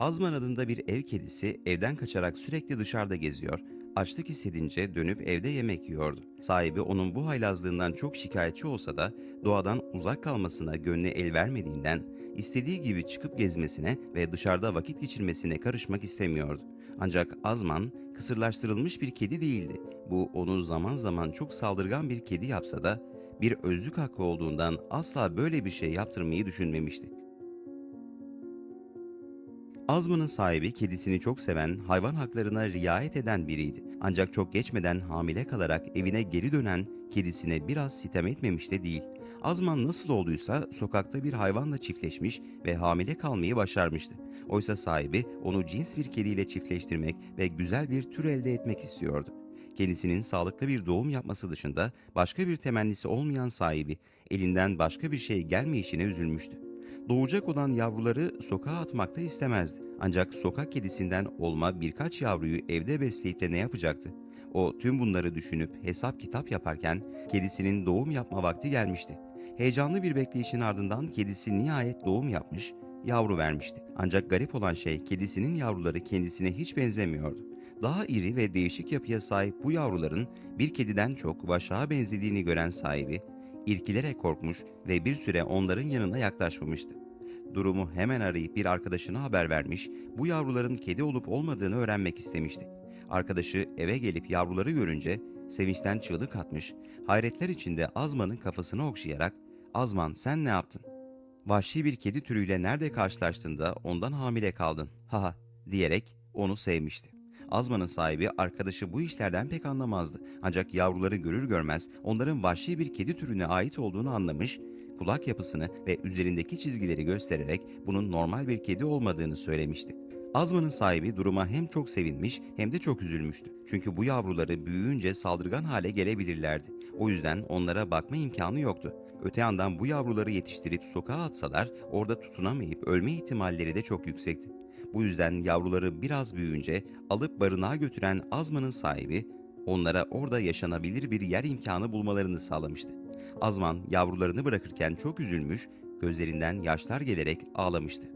Azman adında bir ev kedisi evden kaçarak sürekli dışarıda geziyor, açlık hissedince dönüp evde yemek yiyordu. Sahibi onun bu haylazlığından çok şikayetçi olsa da doğadan uzak kalmasına gönlü el vermediğinden istediği gibi çıkıp gezmesine ve dışarıda vakit geçirmesine karışmak istemiyordu. Ancak Azman kısırlaştırılmış bir kedi değildi. Bu onu zaman zaman çok saldırgan bir kedi yapsa da bir özlük hakkı olduğundan asla böyle bir şey yaptırmayı düşünmemişti. Azman'ın sahibi kedisini çok seven, hayvan haklarına riayet eden biriydi. Ancak çok geçmeden hamile kalarak evine geri dönen kedisine biraz sitem etmemiş de değil. Azman nasıl olduysa sokakta bir hayvanla çiftleşmiş ve hamile kalmayı başarmıştı. Oysa sahibi onu cins bir kediyle çiftleştirmek ve güzel bir tür elde etmek istiyordu. Kendisinin sağlıklı bir doğum yapması dışında başka bir temennisi olmayan sahibi elinden başka bir şey gelmeyişine üzülmüştü. Doğacak olan yavruları sokağa atmakta istemezdi. Ancak sokak kedisinden olma birkaç yavruyu evde besleyip de ne yapacaktı? O tüm bunları düşünüp hesap kitap yaparken kedisinin doğum yapma vakti gelmişti. Heyecanlı bir bekleyişin ardından kedisi nihayet doğum yapmış, yavru vermişti. Ancak garip olan şey kedisinin yavruları kendisine hiç benzemiyordu. Daha iri ve değişik yapıya sahip bu yavruların bir kediden çok vaşağa benzediğini gören sahibi irkilerek korkmuş ve bir süre onların yanına yaklaşmamıştı. Durumu hemen arayıp bir arkadaşına haber vermiş, bu yavruların kedi olup olmadığını öğrenmek istemişti. Arkadaşı eve gelip yavruları görünce sevinçten çığlık atmış, hayretler içinde Azman'ın kafasını okşayarak ''Azman sen ne yaptın? Vahşi bir kedi türüyle nerede karşılaştığında ondan hamile kaldın, haha'' diyerek onu sevmişti. Azman'ın sahibi arkadaşı bu işlerden pek anlamazdı. Ancak yavruları görür görmez onların vahşi bir kedi türüne ait olduğunu anlamış, kulak yapısını ve üzerindeki çizgileri göstererek bunun normal bir kedi olmadığını söylemişti. Azman'ın sahibi duruma hem çok sevinmiş hem de çok üzülmüştü. Çünkü bu yavruları büyüyünce saldırgan hale gelebilirlerdi. O yüzden onlara bakma imkanı yoktu. Öte yandan bu yavruları yetiştirip sokağa atsalar orada tutunamayıp ölme ihtimalleri de çok yüksekti. Bu yüzden yavruları biraz büyüyünce alıp barınağa götüren Azman'ın sahibi onlara orada yaşanabilir bir yer imkanı bulmalarını sağlamıştı. Azman yavrularını bırakırken çok üzülmüş, gözlerinden yaşlar gelerek ağlamıştı.